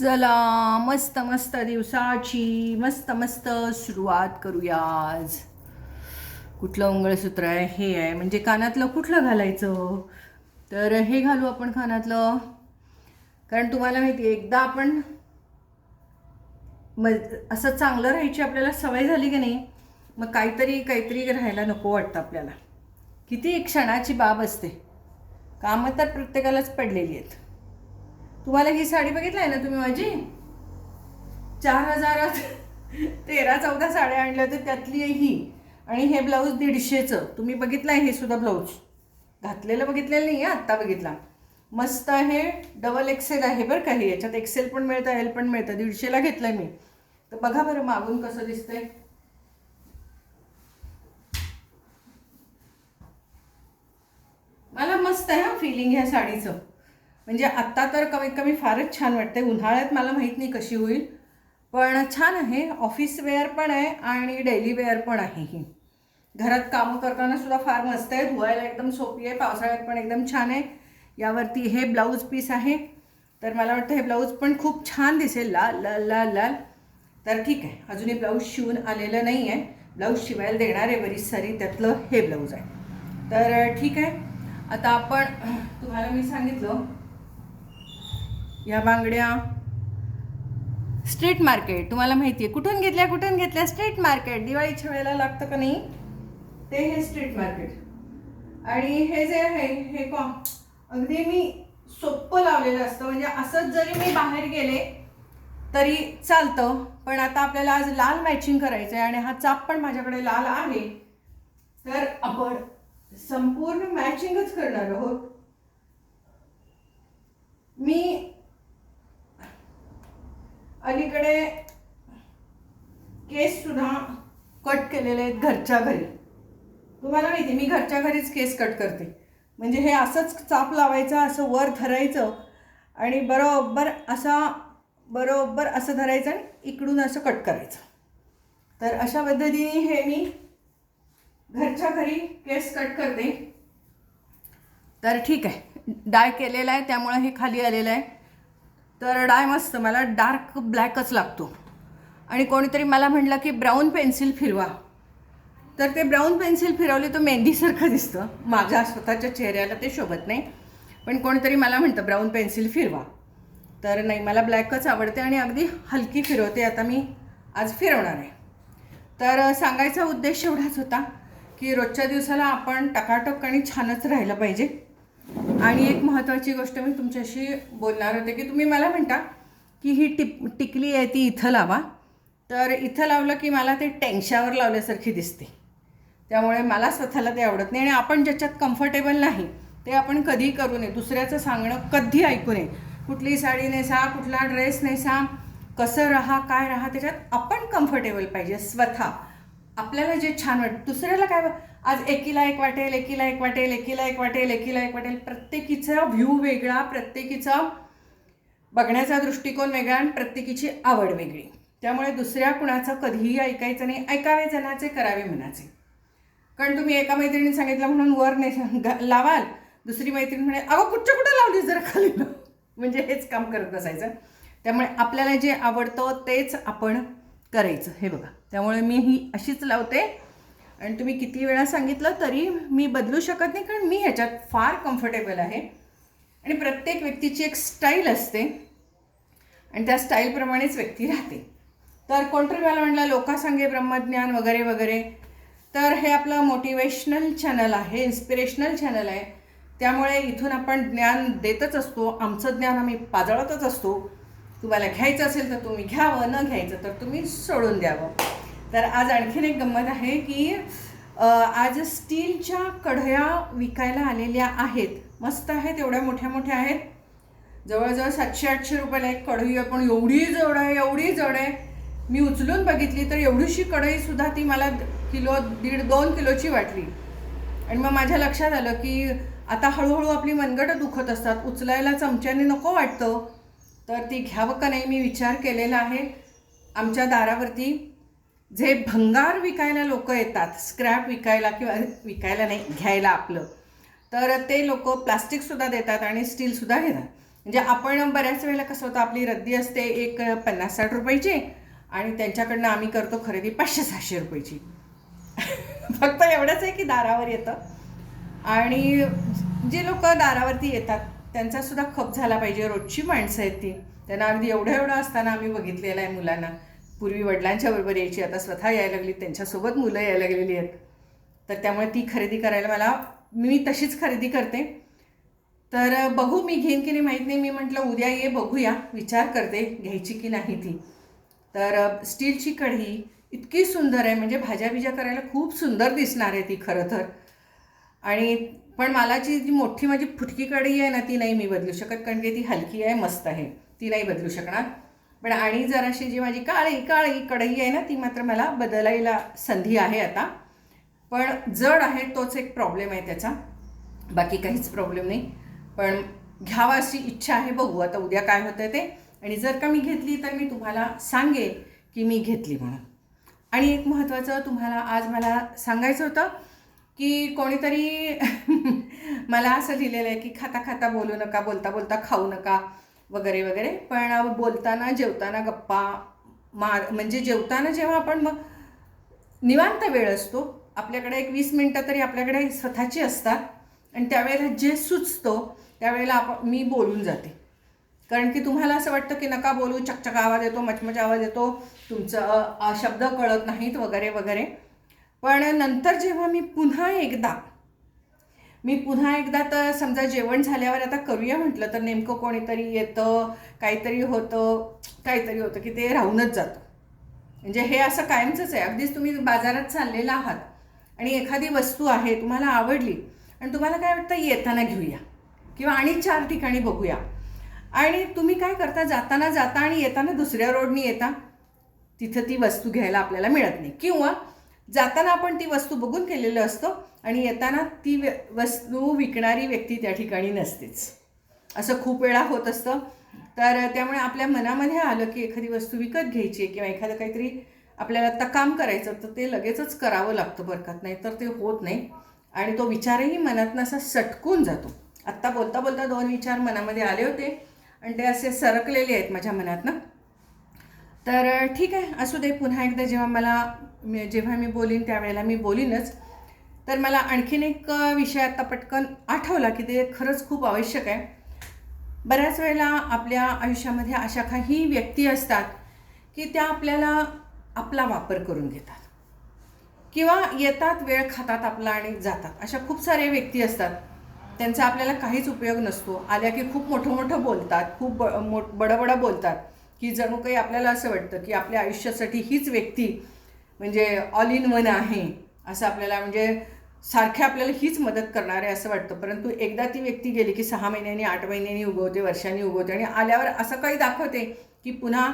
चला मस्त मस्त दिवसाची मस्त मस्त सुरुवात करूया आज. कुठलं मंगळसूत्र आहे? हे आहे. म्हणजे कानातलं कुठलं घालायचं? तर हे घालू आपण कानातलं. कारण तुम्हाला माहिती आहे एकदा आपण म असं चांगलं राहायची आपल्याला सवय झाली की नाही मग काहीतरी काहीतरी राहायला नको वाटतं आपल्याला. किती एक क्षणाची बाब असते. कामं तर प्रत्येकालाच पडलेली आहेत. तुम्हाला ही साडी बघितली आहे ना तुम्ही माझी? चार हजारात तेरा चौदा साड्या आणल्या होत्या त्यातली आहे ही. आणि हे ब्लाऊज दीडशेचं. तुम्ही बघितलं आहे हे सुद्धा ब्लाऊज घातलेलं बघितलेलं नाही आहे आत्ता बघितला. मस्त आहे डबल एक्सेल आहे बरं का हे. याच्यात एक्सेल पण मिळतं एल पण मिळतं. दीडशेला घेतलं आहे मी. तर बघा बरं मागून कसं दिसतंय. मला मस्त आहे हा फिलिंग ह्या साडीचं. म्हणजे आत्ता तर कमीत कमी फारच छान वाटते उन्हाळ्यात मला माहीत नाही कशी होईल पण छान आहे. ऑफिस वेअर पण आहे आणि डेली वेअर पण आहे ही. घरात कामं करताना सुद्धा फार मस्त आहे. धुवायला एकदम सोपी आहे. पावसाळ्यात पण एकदम छान आहे. यावरती हे ब्लाऊज पीस आहे. तर मला वाटतं हे ब्लाऊज पण खूप छान दिसेल. लाल लाल लाल लाल. तर ठीक आहे. अजूनही ब्लाऊज शिवून आलेलं नाही आहे ब्लाऊज शिवायला देणार आहे बरीच सारी त्यातलं हे ब्लाऊज आहे. तर ठीक आहे. आता आपण तुम्हाला मी सांगितलं या बांगड्या. स्ट्रीट मार्केट तुम्हाला माहिती आहे कुठून घेतल्या कुठून घेतल्या? स्ट्रीट मार्केट दिवाळीच्या वेळेला लागतं का नाही? ते हे स्ट्रीट मार्केट आणि हे जे आहे हे कॉम अगदी मी सोप्पं लावलेलं असतं. म्हणजे असंच जरी मी बाहेर गेले तरी चालतं. पण आता आपल्याला आज लाल मॅचिंग करायचं आहे आणि हा चाप पण माझ्याकडे लाल आहे. तर आपण संपूर्ण मॅचिंगच करणार आहोत. मी अलीकडे केस सुद्धा कट केलेले आहेत घरच्या घरी. तुम्हाला माहिती आहे, मी घरच्या घरीच केस कट करते. म्हणजे हे असंच चाप लावायचं असं वर धरायचं आणि बरोबर असा बरोबर असं धरायचं आणि इकडून असं कट करायचं. तर अशा पद्धतीने हे मी घरच्या घरी केस कट करते. तर ठीक आहे. डाय केलेला आहे त्यामुळे हे खाली आलेलं आहे. तर डाय मस्त मला डार्क ब्लॅकच लागतो. आणि कोणीतरी मला म्हटलं की ब्राऊन पेन्सिल फिरवा. तर ते ब्राऊन पेन्सिल फिरवली तर मेहंदीसारखं दिसतं. माझ्या स्वतःच्या चेहऱ्याला ते शोभत नाही. पण कोणीतरी मला म्हणतं ब्राऊन पेन्सिल फिरवा. तर नाही मला ब्लॅकच आवडते आणि अगदी हलकी फिरवते. आता मी आज फिरवणार आहे. तर सांगायचा उद्देश एवढाच होता की रोजच्या दिवसाला आपण टकाटक आणि छानच राहिलं पाहिजे. आणि एक महत्त्वाची गोष्ट मी तुमच्याशी बोलणार होते की तुम्ही मला म्हणता की ही टिप टिकली आहे ती इथं लावा. तर इथं लावलं की मला ते टँक्शावर लावल्यासारखी दिसते. त्यामुळे मला स्वतःला ते आवडत नाही आणि आपण ज्याच्यात कम्फर्टेबल नाही ते आपण कधी करू नये. दुसऱ्याचं सांगणं कधी ऐकू नये. कुठली साडी नेसा कुठला ड्रेस नेसा कसं राहा काय राहा त्याच्यात आपण कम्फर्टेबल पाहिजे स्वतः. आपल्याला जे छान वाटतं दुसऱ्याला काय आज एकीला एक वाटेल एकीला एक वाटेल एकीला एक वाटेल एकीला एक वाटेल. प्रत्येकीचा व्ह्यू वेगळा प्रत्येकीचा बघण्याचा दृष्टिकोन वेगळा आणि प्रत्येकीची आवड वेगळी. त्यामुळे दुसऱ्या कुणाचं कधीही ऐकायचं नाही. ऐकावे जनाचे करावे मनाचे. कारण तुम्ही एका मैत्रिणीने सांगितलं म्हणून वर ने लावाल. दुसरी मैत्रीण म्हणे अगं कुठच्या कुठं लावली जर खाली म्हणजे हेच काम करत बसायचं. त्यामुळे आपल्याला जे आवडतं तेच आपण करायचं हे बघा. त्यामुळे मी ही अशीच लावते. आणि तुम्ही किती वेळा सांगितलं तरी मी बदलू शकत नाही कारण मी ह्याच्यात फार कम्फर्टेबल आहे. आणि प्रत्येक व्यक्तीची एक स्टाईल असते. आणि त्या स्टाईलप्रमाणेच व्यक्ती राहते. तर कोणतरी मला म्हणलं लोकासंगे ब्रह्मज्ञान वगैरे वगैरे. तर हे आपलं मोटिवेशनल चॅनल आहे इन्स्पिरेशनल चॅनल आहे. त्यामुळे इथून आपण ज्ञान देतच असतो आमचं ज्ञान आम्ही पाजळतच असतो. तुम्हाला घ्यायचं असेल तर तुम्ही घ्यावं न घ्यायचं तर तुम्ही सोडून द्यावं. तर आज आणखीन एक गंमत आहे की आज स्टीलच्या कढया विकायला आलेल्या आहेत. मस्त आहेत एवढ्या मोठ्या मोठ्या आहेत. जवळजवळ सातशे आठशे रुपयाला एक कढई आहे पण एवढी जड आहे एवढी जड आहे. मी उचलून बघितली तर एवढीशी कढईसुद्धा ती मला किलो दीड दोन किलोची वाटली. आणि मग माझ्या लक्षात आलं की आता हळूहळू आपली मनगटं दुखत असतात. उचलायला चमच्याने नको वाटतं. तर ती घ्यावं का नाही मी विचार केलेला आहे आमच्या दारावरती. जे भंगार विकायला लोक येतात स्क्रॅप विकायला किंवा विकायला नाही घ्यायला आपलं तर ते लोक प्लास्टिकसुद्धा देतात आणि स्टीलसुद्धा घेतात. म्हणजे आपण बऱ्याच वेळेला कसं होतं आपली रद्दी असते एक पन्नास साठ रुपयाची आणि त्यांच्याकडनं आम्ही करतो खरेदी पाचशे सहाशे रुपयाची. फक्त एवढंच आहे की दारावर येतं. आणि जी लोक दारावरती येतात त्यांचासुद्धा खप झाला पाहिजे. रोजची माणसं आहेत ती. त्यांना अगदी एवढं एवढं असताना आम्ही बघितलेलं आहे मुलांना. पूर्वी वडिलांच्या बरोबर यायची आता स्वतः यायला लागली त्यांच्यासोबत मुलं यायला लागलेली आहेत. तर त्यामुळे ती खरेदी करायला मला मी तशीच खरेदी करते. तर बघू मी घेईन की नाही माहीत नाही. मी म्हटलं उद्या ये बघूया. विचार करते घ्यायची की नाही ती. तर स्टीलची कढी इतकी सुंदर आहे. म्हणजे भाज्या बिज्या करायला खूप सुंदर दिसणार आहे ती खरं तर. आणि पण मला जी जी मोठी माझी फुटकी कढी आहे ना ती नाही मी बदलू शकत. कारण की ती हलकी आहे मस्त आहे. ती नाही बदलू शकणार. पण आणि जराशी जी माझी काळी काळी कढई आहे ना ती मात्र मला बदलायला संधी आहे आता. पण जड आहे तोच एक प्रॉब्लेम आहे त्याचा. बाकी काहीच प्रॉब्लेम नाही. पण घ्यावा अशी इच्छा आहे बघू आता उद्या काय होतं ते. आणि जर का मी घेतली तर मी तुम्हाला सांगेन की मी घेतली म्हणून. आणि एक महत्त्वाचं तुम्हाला आज मला सांगायचं होतं की कोणीतरी मला असं लिहिलेलं आहे की खाता खाता बोलू नका बोलता बोलता खाऊ नका. वगैरे वगैरे. पण बोलताना जेवताना गप्पा मार म्हणजे जेवताना जेव्हा आपण मग निवांत वेळ असतो आपल्याकडे एक वीस मिनटं तरी आपल्याकडे स्वतःची असतात आणि त्यावेळेला जे सुचतो त्यावेळेला आप मी बोलून जाते. कारण की तुम्हाला असं वाटतं की नका बोलू चकचक आवाज येतो मचमच आवाज येतो तुमचं शब्द कळत नाहीत वगैरे वगैरे. पण नंतर जेव्हा मी पुन्हा एकदा मी पुन्हा एकदा तर समजा जेवण झाल्यावर आता करूया म्हटलं तर नेमकं कोणीतरी येतं काहीतरी होतं काहीतरी होतं की ते राहूनच जातं. म्हणजे हे असं कायमचंच आहे. अगदीच तुम्ही बाजारात चाललेला आहात आणि एखादी वस्तू आहे तुम्हाला आवडली आणि तुम्हाला काय वाटतं येताना घेऊया किंवा आणि चार ठिकाणी बघूया. आणि तुम्ही काय करता जाताना जाता आणि येताना दुसऱ्या रोडनी येता. तिथं ती वस्तू घ्यायला आपल्याला मिळत नाही. किंवा जाताना आपण ती वस्तू बघून केलेलं असतं आणि येताना ती व्य वस्तू विकणारी व्यक्ती त्या ठिकाणी नसतेच. असं खूप वेळा होत असतं. तर त्यामुळे आपल्या मनामध्ये आलं की एखादी वस्तू विकत घ्यायची आहे किंवा एखादं काहीतरी आपल्याला आता काम करायचं तर ते लगेचच करावं लागतं बरकत. नाही तर ते होत नाही. आणि तो विचारही मनातनं असा सटकून जातो. आत्ता बोलता बोलता दोन विचार मनामध्ये आले होते आणि ते असे सरकलेले आहेत माझ्या मनातनं. तर ठीक आहे. असू दे पुन्हा एकदा जेव्हा मला मी- जेव्हा मी बोलीन त्यावेळेला मी बोलीनच. तर मला आणखीन एक विषय आता पटकन आठवला की ते खरंच खूप आवश्यक आहे. बऱ्याच वेळेला आपल्या आयुष्यामध्ये अशा काही व्यक्ती असतात की त्या आपल्याला आपला वापर करून घेतात. किंवा येतात वेळ खातात आपला आणि जातात. अशा खूप साऱ्या व्यक्ती असतात. त्यांचा आपल्याला काहीच उपयोग नसतो. आल्या की खूप मोठं मोठं बोलतात खूप ब मो बडबडं बोलतात की जणू काही आपल्याला असं वाटतं की आपल्या आयुष्यासाठी हीच व्यक्ती म्हणजे ऑल इन वन आहे. असं आपल्याला म्हणजे सारखे आपल्याला हीच मदत करणार आहे असं वाटतं. परंतु एकदा ती व्यक्ती गेली की सहा महिन्यांनी आठ महिन्यांनी उगवते वर्षांनी उगवते आणि आल्यावर असं काही दाखवते की पुन्हा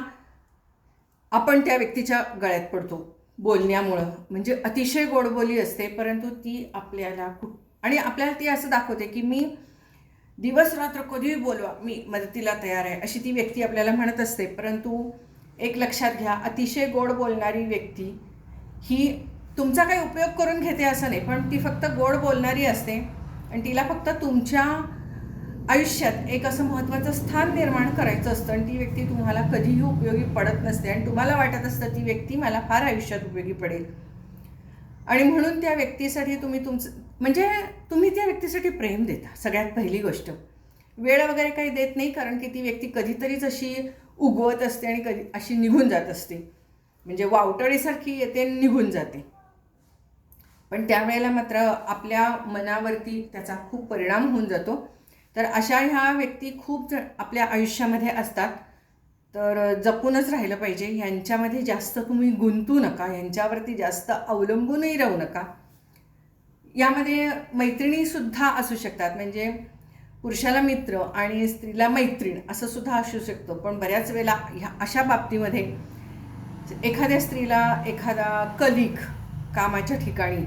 आपण त्या व्यक्तीच्या गळ्यात पडतो बोलण्यामुळं. म्हणजे अतिशय गोडबोली असते परंतु ती आपल्याला खूप आणि आपल्याला ती असं दाखवते की मी दिवस रात्र कधीही बोलवा मी मदतीला तयार आहे अशी ती व्यक्ती आपल्याला म्हणत असते. परंतु एक लक्षात घ्या अतिशय गोड बोलणारी व्यक्ती ही तुमचा काही उपयोग करून घेते असं नाही पण ती फक्त गोड बोलणारी असते आणि तिला फक्त तुमच्या आयुष्यात एक असं महत्त्वाचं स्थान निर्माण करायचं असतं आणि ती व्यक्ती तुम्हाला कधीही उपयोगी पडत नसते आणि तुम्हाला वाटत असतं ती व्यक्ती मला फार आयुष्यात उपयोगी पडेल. आणि म्हणून त्या व्यक्तीसाठी तुम्ही तुमचं म्हणजे तुम्ही त्या व्यक्तीसाठी प्रेम देता सगळ्यात पहिली गोष्ट. वेळ वगैरे काही देत नाही कारण की ती व्यक्ती कधीतरीच अशी उगवत असते आणि कधी अशी निघून जात असते. म्हणजे वावटळीसारखी येते निघून जाते. पण त्यावेळेला मात्र आपल्या मनावरती त्याचा खूप परिणाम होऊन जातो. तर अशा ह्या व्यक्ती खूप जण आपल्या आयुष्यामध्ये असतात. तर जपूनच राहिलं पाहिजे. यांच्यामध्ये जास्त तुम्ही गुंतू नका. यांच्यावरती जास्त अवलंबूनही राहू नका. यामध्ये मैत्रिणीसुद्धा असू शकतात. म्हणजे पुरुषाला मित्र आणि स्त्रीला मैत्रीण असं सुद्धा असू शकतं. पण बऱ्याच वेळेला ह्या अशा बाबतीमध्ये एखाद्या स्त्रीला एखादा कलिक कामाच्या ठिकाणी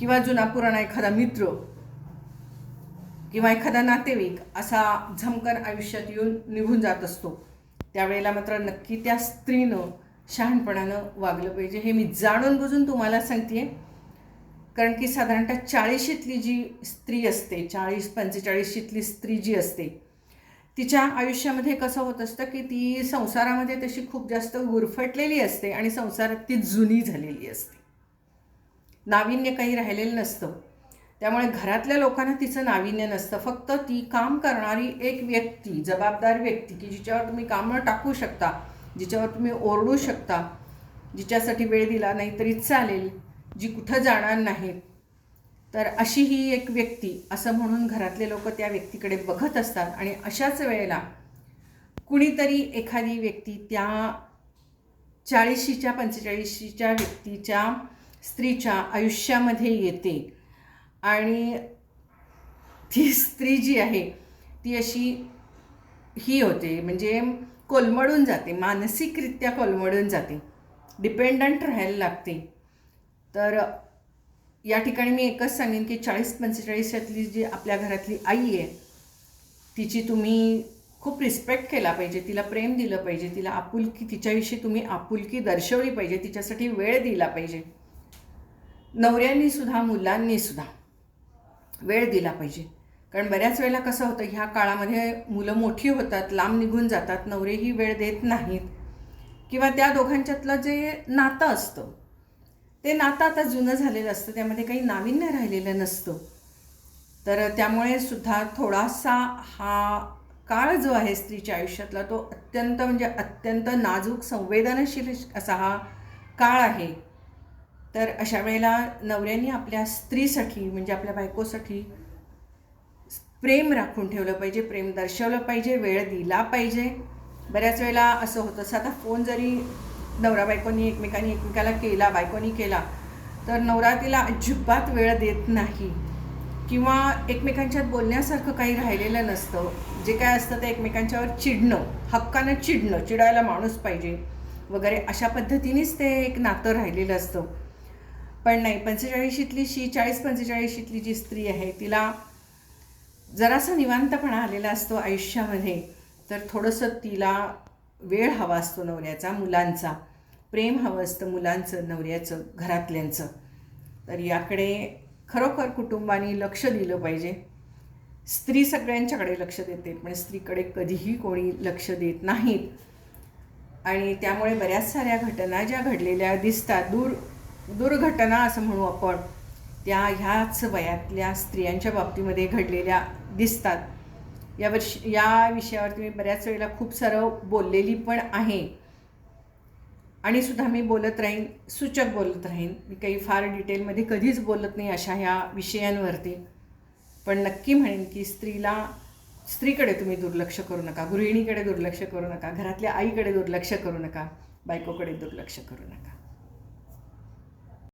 किंवा जुना पुराणा एखादा मित्र किंवा एखादा नातेवाईक असा झमकन आयुष्यात येऊन निघून जात असतो त्यावेळेला मात्र नक्की त्या स्त्रीनं शहाणपणानं वागलं पाहिजे हे मी जाणून बुजून तुम्हाला सांगते कारण की साधारणतः चाळीशीतली जी स्त्री असते चाळीस पंचेचाळीशीतली स्त्री जी असते तिच्या आयुष्यामध्ये कसं होत असतं की ती संसारामध्ये तशी खूप जास्त गुरफटलेली असते आणि संसारात ती जुनी झालेली असते. नाविन्य काही राहिलेलं नसतं. त्यामुळे घरातल्या लोकांना तिचं नाविन्य नसतं. फक्त ती काम करणारी एक व्यक्ती जबाबदार व्यक्ती की जिच्यावर तुम्ही कामं टाकू शकता जिच्यावर तुम्ही ओरडू शकता जिच्यासाठी वेळ दिला नाही तरी चालेल जी कुठं जाणार नाहीत तर अशी ही एक व्यक्ती असं म्हणून घरातले लोक त्या व्यक्तीकडे बघत असतात आणि अशाच वेळेला कुणीतरी एखादी व्यक्ती त्या चाळीशीच्या पंचेचाळीशीच्या व्यक्तीच्या स्त्रीच्या आयुष्यामध्ये येते आणि ती स्त्री जी आहे ती अशी ही होते म्हणजे कोलमडून जाते मानसिकरित्या कोलमडून जाते डिपेंडंट राहायला लागते. तर या ठिकाणी मी एकच सांगेन की चाळीस पंचेचाळीसातली जी आपल्या घरातली आई आहे तिची तुम्ही खूप रिस्पेक्ट केला पाहिजे तिला प्रेम दिलं पाहिजे तिला आपुलकी तिच्याविषयी तुम्ही आपुलकी दर्शवली पाहिजे तिच्यासाठी वेळ दिला पाहिजे. नवऱ्यांनी सुद्धा मुलांनी सुद्धा वेळ दिला पाहिजे. कारण बऱ्याच वेळेला कसं होतं ह्या काळामध्ये मुलं मोठी होतात लांब निघून जातात नवरेही वेळ देत नाहीत. किंवा त्या दोघांच्यातलं जे नातं असतं ते नातं आता जुनं झालेलं असतं त्यामध्ये काही नाविन्य राहिलेलं नसतं. तर त्यामुळे सुद्धा थोडासा हा काळ जो आहे स्त्रीच्या आयुष्यातला तो अत्यंत म्हणजे अत्यंत नाजूक संवेदनशील असा हा काळ आहे. तर अशा वेळेला नवऱ्यांनी आपल्या स्त्रीसाठी म्हणजे आपल्या बायकोसाठी प्रेम राखून ठेवलं पाहिजे प्रेम दर्शवलं पाहिजे वेळ दिला पाहिजे. बऱ्याच वेळेला असं होतं आता फोन जरी नवरा बायकोनी एकमेकांनी एकमेकाला केला बायकोनी केला तर नवरा तिला अजिबात वेळ देत नाही. किंवा एकमेकांच्यात बोलण्यासारखं काही राहिलेलं नसतं. जे काय असतं ते एकमेकांच्यावर चिडणं हक्कानं चिडणं चिडायला माणूस पाहिजे वगैरे अशा पद्धतीनेच ते एक नातं राहिलेलं असतं. पण नाही पंचेचाळीशीतली शी चाळीस पंचेचाळीशीतली जी स्त्री आहे तिला जरासा निवांतपणा आलेला असतो आयुष्यामध्ये. तर थोडंसं तिला वेळ हवा असतो नवऱ्याचा मुलांचा. प्रेम हवं असतं मुलांचं नवऱ्याचं घरातल्यांचं. तर याकडे खरोखर कुटुंबाने लक्ष दिलं पाहिजे. स्त्री सगळ्यांच्याकडे लक्ष देते पण स्त्रीकडे कधीही कोणी लक्ष देत नाहीत आणि त्यामुळे बऱ्याच साऱ्या घटना ज्या घडलेल्या दिसतात दूर दुर्घटना असं म्हणू आपण त्या ह्याच वयातल्या स्त्रियांच्या बाबतीमध्ये घडलेल्या दिसतात. या वर्षी या विषयावरती मी बऱ्याच वेळेला खूप सारं बोललेली पण आहे. आणि सुद्धा मी बोलत राहीन सूचक बोलत राहीन. मी काही फार डिटेलमध्ये कधीच बोलत नाही अशा ह्या विषयांवरती. पण नक्की म्हणेन की स्त्रीला स्त्रीकडे तुम्ही दुर्लक्ष करू नका. गृहिणीकडे दुर्लक्ष करू नका. घरातल्या आईकडे दुर्लक्ष करू नका. बायकोकडे दुर्लक्ष करू नका.